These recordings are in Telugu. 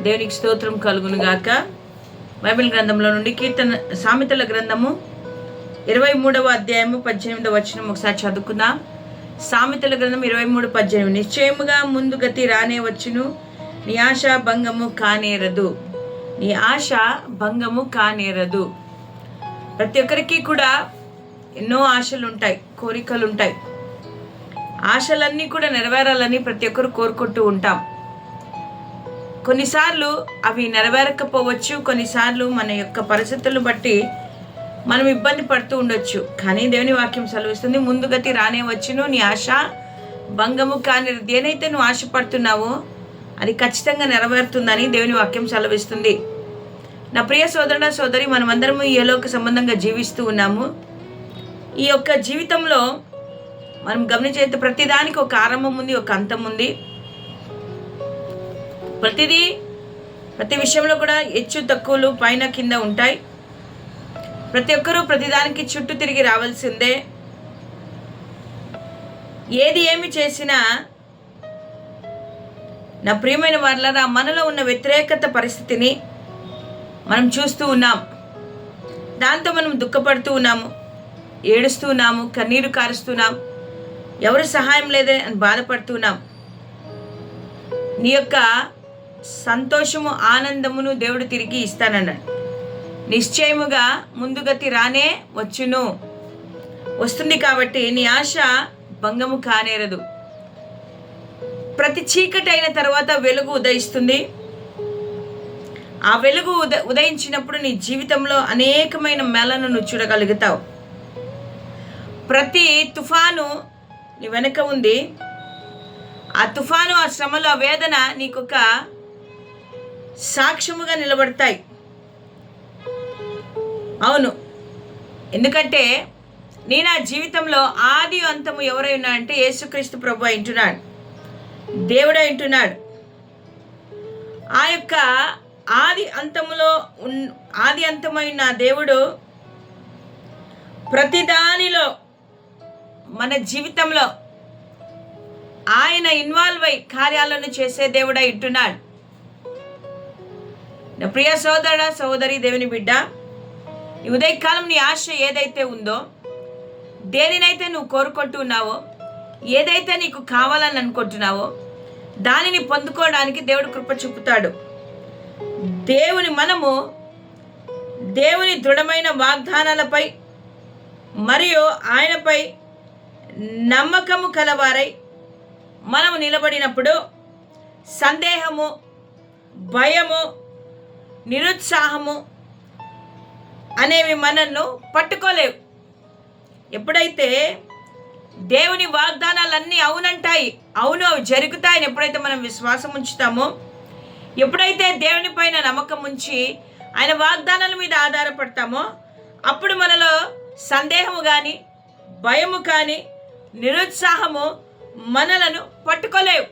దేవునికి స్తోత్రం కలుగును గాక. బైబిల్ గ్రంథంలో నుండి కీర్తన సామెతల గ్రంథము ఇరవై మూడవ అధ్యాయము పద్దెనిమిదవ వచనం ఒకసారి చదువుకుందాం. సామెతల గ్రంథం ఇరవై మూడు పద్దెనిమిది. నిశ్చయముగా ముందు గతి రానే వచ్చును. నీ ఆశ భంగము కానేరదు. నీ ఆశ భంగము కానేరదు. ప్రతి ఒక్కరికి కూడా ఎన్నో ఆశలు ఉంటాయి కోరికలు ఉంటాయి. ఆశలన్నీ కూడా నెరవేరాలని ప్రతి ఒక్కరు కోరుకుంటూ ఉంటాం. కొన్నిసార్లు అవి నెరవేరకపోవచ్చు కొన్నిసార్లు మన యొక్క పరిస్థితులను బట్టి మనం ఇబ్బంది పడుతూ ఉండొచ్చు. కానీ దేవుని వాక్యం సెలవిస్తుంది ముందుగతి రానే వచ్చును నీ ఆశ భంగము కాని దేనైతే నువ్వు ఆశపడుతున్నావో అది ఖచ్చితంగా నెరవేరుతుందని దేవుని వాక్యం సెలవిస్తుంది. నా ప్రియ సోదరుడ సోదరి మనమందరము ఈ లోక సంబంధంగా జీవిస్తూ ఉన్నాము. ఈ యొక్క జీవితంలో మనం గమనించే ప్రతిదానికి ఒక ఆరంభం ఉంది ఒక అంతం ఉంది. ప్రతిదీ ప్రతి విషయంలో కూడా హెచ్చు తక్కువలు పైన కింద ఉంటాయి. ప్రతి ఒక్కరూ ప్రతిదానికి చుట్టూ తిరిగి రావాల్సిందే. ఏది ఏమి చేసినా నా ప్రియమైన వాళ్ళరా మనలో ఉన్న వ్యతిరేకత పరిస్థితిని మనం చూస్తూ ఉన్నాం. దాంతో మనం దుఃఖపడుతూ ఉన్నాము ఏడుస్తూ ఉన్నాము కన్నీరు కారుస్తున్నాం ఎవరు సహాయం లేదే అని బాధపడుతున్నాం నీ యొక్క సంతోషము ఆనందమును దేవుడు తిరిగి ఇస్తానన్నాడు. నిశ్చయముగా ముందుగతి రానే వచ్చును. వస్తుంది కాబట్టి నీ ఆశ భంగము కానేరదు. ప్రతి చీకటి అయిన తర్వాత వెలుగు ఉదయిస్తుంది. ఆ వెలుగు ఉద ఉదయించినప్పుడు నీ జీవితంలో అనేకమైన మేళను నువ్వు చూడగలుగుతావు. ప్రతి తుఫాను నీ వెనక ఉంది. ఆ తుఫాను ఆ శ్రమలో ఆ వేదన నీకొక సాక్ష్యముగా నిలబడతాయి. అవును. ఎందుకంటే నేను ఆ జీవితంలో ఆది అంతము ఎవరై ఉన్నా అంటే యేసుక్రీస్తు ప్రభు అంటున్నాడు దేవుడు అంటున్నాడు ఆ యొక్క ఆది అంతములో ఉన్ ఆది అంతమైన దేవుడు ప్రతిదానిలో మన జీవితంలో ఆయన ఇన్వాల్వ్ అయి కార్యాలను చేసే దేవుడై ఇట్టున్నాడు నా ప్రియ సోదరుడ సోదరి దేవుని బిడ్డ ఈ ఉదయకాలం నీ ఆశ ఏదైతే ఉందో దేనినైతే నువ్వు కోరుకుంటున్నావో ఏదైతే నీకు కావాలని అనుకుంటున్నావో దానిని పొందుకోవడానికి దేవుడు కృప చూపుతాడు. దేవుని మనము దేవుని దృఢమైన వాగ్దానాలపై మరియు ఆయనపై నమ్మకము కలవారై మనము నిలబడినప్పుడు సందేహము భయము నిరుత్సాహము అనేవి మనల్ని పట్టుకోలేవు. ఎప్పుడైతే దేవుని వాగ్దానాలన్నీ అవునంటాయి అవును అవి జరుగుతాయని ఎప్పుడైతే మనం విశ్వాసం ఉంచుతామో ఎప్పుడైతే దేవుని పైన నమ్మకం ఉంచి ఆయన వాగ్దానాల మీద ఆధారపడతామో అప్పుడు మనలో సందేహము కానీ భయము కానీ నిరుత్సాహము మనలను పట్టుకోలేవు.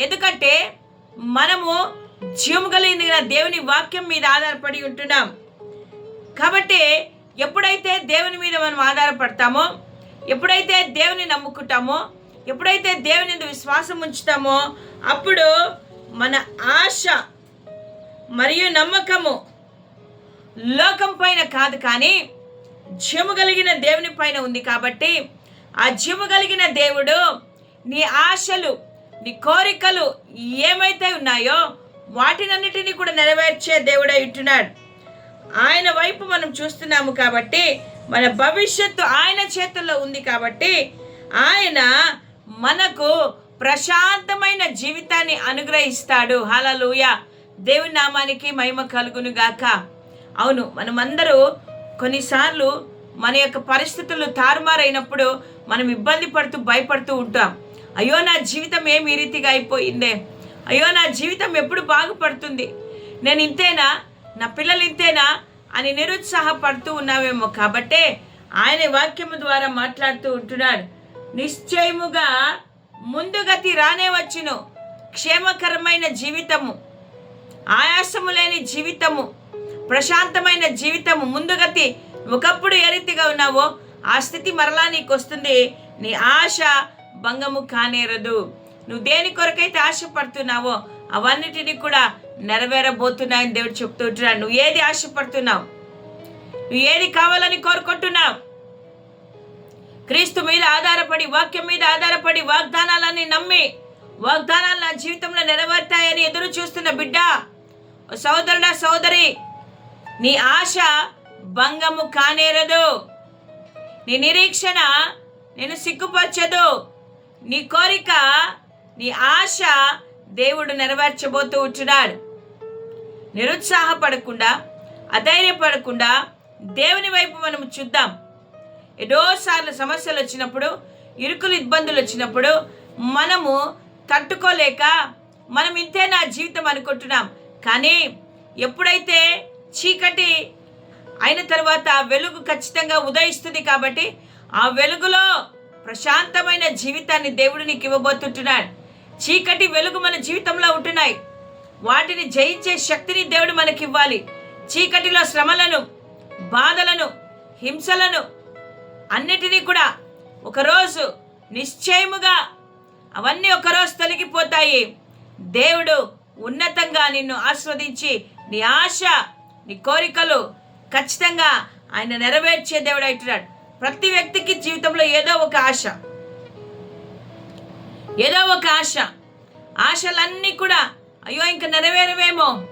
ఎందుకంటే మనము జీవము కలిగిన దేవుని వాక్యం మీద ఆధారపడి ఉంటున్నాం. కాబట్టి ఎప్పుడైతే దేవుని మీద మనం ఆధారపడతామో ఎప్పుడైతే దేవుని నమ్ముకుంటామో ఎప్పుడైతే దేవుని విశ్వాసం ఉంచుతామో అప్పుడు మన ఆశ మరియు నమ్మకము లోకం పైన కాదు కానీ జీము కలిగిన దేవుని పైన ఉంది కాబట్టి ఆ జీము కలిగిన దేవుడు నీ ఆశలు నీ కోరికలు ఏమైతే ఉన్నాయో వాటినన్నిటినీ కూడా నెరవేర్చే దేవుడై ఉంటున్నాడు. ఆయన వైపు మనం చూస్తున్నాము కాబట్టి మన భవిష్యత్తు ఆయన చేతుల్లో ఉంది కాబట్టి ఆయన మనకు ప్రశాంతమైన జీవితాన్ని అనుగ్రహిస్తాడు. హలలుయ దేవుని నామానికి మహిమ కలుగును గాక. అవును మనమందరూ కొన్నిసార్లు మన యొక్క పరిస్థితులు తారుమారైనప్పుడు మనం ఇబ్బంది పడుతూ భయపడుతూ ఉంటాం. అయ్యో నా జీవితం ఏం ఈ రీతిగా అయిపోయిందే? అయ్యో నా జీవితం ఎప్పుడు బాగుపడుతుంది? నేను ఇంతేనా? నా పిల్లలు ఇంతేనా? అని నిరుత్సాహపడుతూ ఉన్నావేమో. కాబట్టే ఆయన వాక్యము ద్వారా మాట్లాడుతూ ఉంటున్నాడు. నిశ్చయముగా ముందుగతి రానే వచ్చును. క్షేమకరమైన జీవితము. ఆయాసము లేని జీవితము. ప్రశాంతమైన జీవితము. ముందుగతి ఒకప్పుడు ఏ రీతిగా ఉన్నావో ఆ స్థితి మరలా నీకు వస్తుంది నీ ఆశ భంగము కానేరదు. నువ్వు దేని కొరకైతే ఆశపడుతున్నావో అవన్నిటిని కూడా నెరవేరబోతున్నాయని దేవుడు చెప్తుంటున్నాడు నువ్వు ఏది ఆశపడుతున్నావు? నువ్వు ఏది కావాలని కోరుకుంటున్నావు? క్రీస్తు మీద ఆధారపడి వాక్యం మీద ఆధారపడి వాగ్దానాలని నమ్మి వాగ్దానాలు నా జీవితంలో నెరవేరుతాయని ఎదురు చూస్తున్న బిడ్డ ఓ సోదరుడా సోదరి నీ ఆశ భంగము కానేరదు. నీ నిరీక్షణ నేను సిగ్గుపరచదు. నీ కోరిక నీ ఆశ దేవుడు నెరవేర్చబోతూ ఉంటున్నాడు. నిరుత్సాహపడకుండా అధైర్యపడకుండా దేవుని వైపు మనం చూద్దాం. ఎన్నోసార్లు సమస్యలు వచ్చినప్పుడు ఇరుకులు ఇబ్బందులు వచ్చినప్పుడు మనము తట్టుకోలేక మనం ఇంతే నా జీవితం అనుకుంటున్నాం. కానీ ఎప్పుడైతే చీకటి అయిన తర్వాత ఆ వెలుగు ఖచ్చితంగా ఉదయిస్తుంది కాబట్టి ఆ వెలుగులో ప్రశాంతమైన జీవితాన్ని దేవుడు నీకు ఇవ్వబోతుంటున్నాడు. చీకటి వెలుగు మన జీవితంలో ఉంటున్నాయి. వాటిని జయించే శక్తిని దేవుడు మనకి ఇవ్వాలి చీకటిలో శ్రమలను బాధలను హింసలను అన్నిటినీ కూడా ఒకరోజు నిశ్చయముగా అవన్నీ ఒకరోజు తొలగిపోతాయి. దేవుడు ఉన్నతంగా నిన్ను ఆస్వాదించి నీ ఆశ నీ కోరికలు ఖచ్చితంగా ఆయన నెరవేర్చే దేవుడు అవుతున్నాడు. ప్రతి వ్యక్తికి జీవితంలో ఏదో ఒక ఆశ. ఏదో ఒక ఆశ. ఆశలన్నీ కూడా అయ్యో ఇంక నెరవేరవేమో.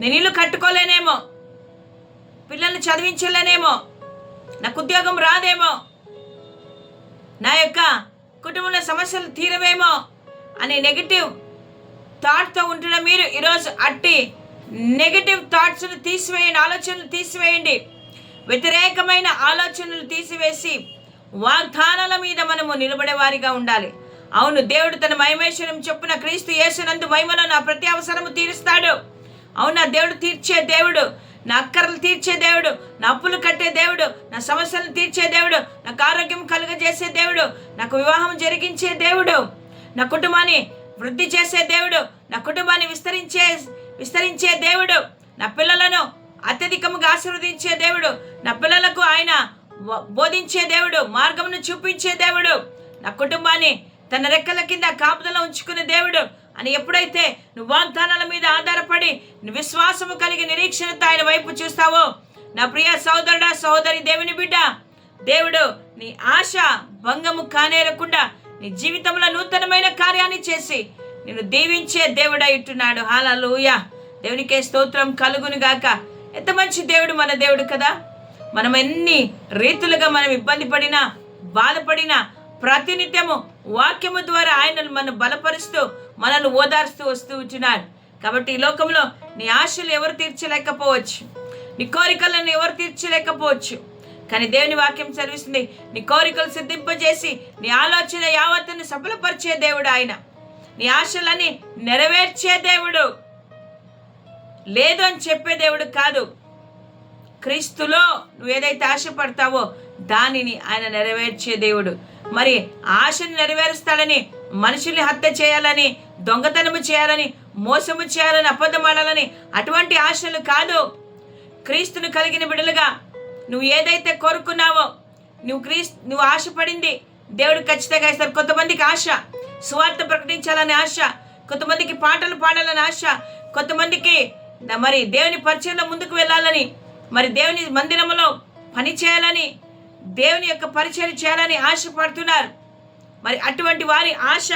నేను ఇల్లు కట్టుకోలేనేమో. పిల్లల్ని చదివించలేనేమో. నాకు ఉద్యోగం రాదేమో. నా యొక్క కుటుంబంలో సమస్యలు తీరవేమో అనే నెగిటివ్ థాట్తో ఉంటున్న మీరు ఈరోజు అట్టి నెగిటివ్ థాట్స్ను తీసివేయండి ఆలోచనలు తీసివేయండి. వ్యతిరేకమైన ఆలోచనలు తీసివేసి వాగ్దానాల మీద మనము నిలబడే వారిగా ఉండాలి. అవును దేవుడు తన మహిమేశ్వరం చొప్పున క్రీస్తు యేసునందు మహిమలో నా ప్రతి అవసరము తీరుస్తాడు. అవునా దేవుడు తీర్చే దేవుడు నా అక్కర్లు తీర్చే దేవుడు నా అప్పులు కట్టే దేవుడు నా సమస్యలను తీర్చే దేవుడు నాకు ఆరోగ్యం కలుగజేసే దేవుడు నాకు వివాహం జరిగించే దేవుడు నా కుటుంబాన్ని వృద్ధి చేసే దేవుడు నా కుటుంబాన్ని విస్తరించే విస్తరించే దేవుడు నా పిల్లలను అత్యధికముగా ఆశీర్వదించే దేవుడు నా పిల్లలకు ఆయన బోధించే దేవుడు మార్గమును చూపించే దేవుడు నా కుటుంబాన్ని తన రెక్కల కింద కాపుదల ఉంచుకునే దేవుడు. అని ఎప్పుడైతే నువ్వు వాగ్దానాల మీద ఆధారపడి విశ్వాసము కలిగి నిరీక్షణతో ఆయన వైపు చూస్తావో నా ప్రియ సోదరుడా సహోదరి దేవుని బిడ్డ దేవుడు నీ ఆశ భంగము కానేరకుండా నీ జీవితంలో నూతనమైన కార్యాన్ని చేసి నేను దీవించే దేవుడై ఉంటున్నాడు. హాలూయ దేవునికే స్తోత్రం కలుగును గాక. ఎంత మంచి దేవుడు మన దేవుడు కదా. మనం ఎన్ని రీతులుగా మనం ఇబ్బంది పడినా బాధపడినా ప్రతినిత్యము వాక్యము ద్వారా ఆయనను మనం బలపరుస్తూ మనల్ని ఓదార్స్తూ వస్తూ ఉంటున్నాడు. కాబట్టి ఈ లోకంలో నీ ఆశలు ఎవరు తీర్చలేకపోవచ్చు. నీ కోరికలను ఎవరు తీర్చలేకపోవచ్చు. కానీ దేవుని వాక్యం చదివిస్తుంది నీ కోరికలు సిద్ధింపజేసి నీ ఆలోచన యావత్తును సఫలపరిచే దేవుడు ఆయన. నీ ఆశలని నెరవేర్చే దేవుడు. లేదు అని చెప్పే దేవుడు కాదు. క్రీస్తులో నువ్వు ఏదైతే ఆశపడతావో దానిని ఆయన నెరవేర్చే దేవుడు. మరి ఆశను నెరవేరుస్తాడని మనుషుల్ని హత్య చేయాలని దొంగతనము చేయాలని మోసము చేయాలని అబద్ధమాడాలని అటువంటి ఆశలు కాదు. క్రీస్తును కలిగిన బిడలుగా నువ్వు ఏదైతే కోరుకున్నావో నువ్వు క్రీస్తు నువ్వు ఆశపడింది దేవుడు ఖచ్చితంగా ఇస్తారు. కొంతమందికి ఆశ సువార్త ప్రకటించాలని ఆశ కొంతమందికి పాటలు పాడాలని ఆశ కొంతమందికి మరి దేవుని పరిచయంలో ముందుకు వెళ్ళాలని మరి దేవుని మందిరంలో పని చేయాలని దేవుని యొక్క పరిచయం చేయాలని ఆశపడుతున్నారు. మరి అటువంటి వారి ఆశ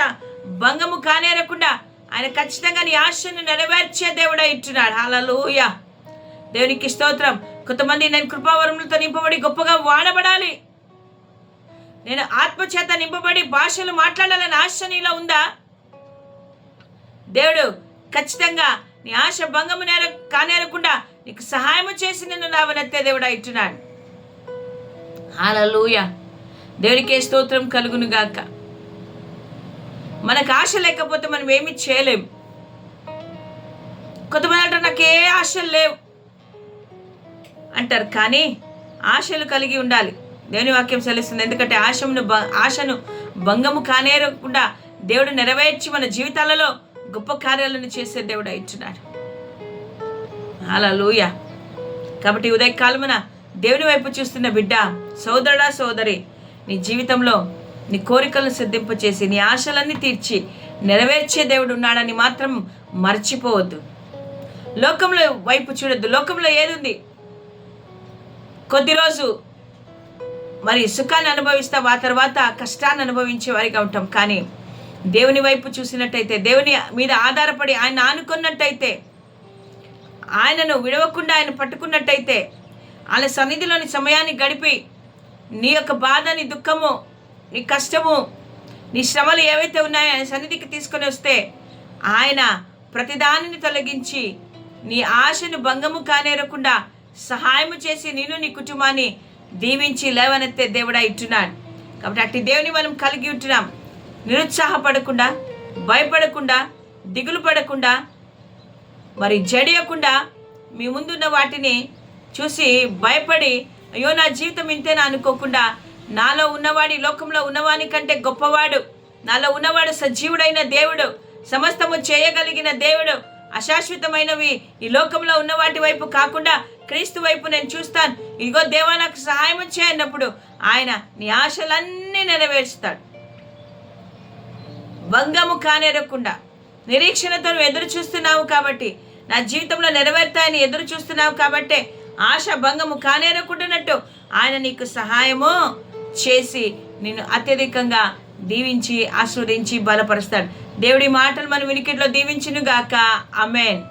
భంగము కానేరకుండా ఆయన ఖచ్చితంగా నీ ఆశను నెరవేర్చే దేవుడై ఇట్టున్నాడు హల్లెలూయ. దేవునికి స్తోత్రం. కొంతమంది నేను కృపావరములతో నింపబడి గొప్పగా వాడబడాలి. నేను ఆత్మచేత నింపబడి భాషలు మాట్లాడాలని ఆశ నీలో ఉందా? దేవుడు ఖచ్చితంగా నీ ఆశ భంగము నేర కానేరకుండా నీకు సహాయము చేసి నిన్ను నావనెత్తే దేవుడు ఇట్టున్నాడు హాలూయ దేవుడికే స్తోత్రం కలుగును గాక. మనకు ఆశ లేకపోతే మనం ఏమి చేయలేం. కొంతమంది అంటారు నాకు ఏ ఆశలు లేవు. అంటారు కానీ ఆశలు కలిగి ఉండాలి. దేవుని వాక్యం చెల్లిస్తుంది ఎందుకంటే ఆశను ఆశను భంగము కానేరకుండా దేవుడు నెరవేర్చి మన జీవితాలలో గొప్ప కార్యాలను చేసే దేవుడు ఇచ్చున్నాడు అలా లూయ కాబట్టి ఉదయకాలమున దేవుని వైపు చూస్తున్న బిడ్డ సోదరుడా సోదరి నీ జీవితంలో నీ కోరికలను సిద్ధింపు చేసి నీ ఆశలన్నీ తీర్చి నెరవేర్చే దేవుడు ఉన్నాడని మాత్రం మర్చిపోవద్దు. లోకంలో వైపు చూడొద్దు. లోకంలో ఏదుంది? కొద్ది రోజు మరి సుఖాన్ని అనుభవిస్తాం ఆ తర్వాత కష్టాన్ని అనుభవించే వారిగా ఉంటాం. కానీ దేవుని వైపు చూసినట్టయితే దేవుని మీద ఆధారపడి ఆయన ఆనుకున్నట్టయితే ఆయనను విడవకుండా ఆయన పట్టుకున్నట్టయితే ఆయన సన్నిధిలోని సమయాన్ని గడిపి నీ యొక్క బాధ నీ దుఃఖము నీ కష్టము నీ శ్రమలు ఏవైతే ఉన్నాయో ఆయన సన్నిధికి తీసుకొని వస్తే ఆయన ప్రతిదానిని తొలగించి నీ ఆశను భంగము కానేరకుండా సహాయము చేసి నేను నీ కుటుంబాన్ని దీవించి లేవనెత్తే దేవుడా ఇట్టున్నాడు కాబట్టి అట్టి దేవుని మనం కలిగి ఉంటున్నాం. నిరుత్సాహపడకుండా భయపడకుండా దిగులు పడకుండా మరి జడియకుండా మీ ముందున్న వాటిని చూసి భయపడి అయ్యో నా జీవితం ఇంతేనా అనుకోకుండా. నాలో ఉన్నవాడి లోకంలో ఉన్నవాని కంటే గొప్పవాడు. నాలో ఉన్నవాడు సజీవుడైన దేవుడు. సమస్తము చేయగలిగిన దేవుడు. అశాశ్వతమైనవి ఈ లోకంలో ఉన్న వాటి వైపు కాకుండా క్రీస్తు వైపు నేను చూస్తాను. ఇదిగో దేవా నాకు సహాయం చేయన్నప్పుడు ఆయన నీ ఆశలన్నీ నెరవేరుస్తాడు. భంగము కానేరకుండా. నిరీక్షణతో ఎదురు చూస్తున్నావు కాబట్టి నా జీవితంలో నెరవేరుతాయని ఎదురు చూస్తున్నావు కాబట్టి ఆశ భంగము కానేరకుండానట్టు ఆయన నీకు సహాయము చేసి నిన్ను అత్యధికంగా దీవించి ఆస్వాదించి బలపరుస్తాడు. దేవుడి మాటలు మన వినికిట్లో దీవించును గాక అమెన్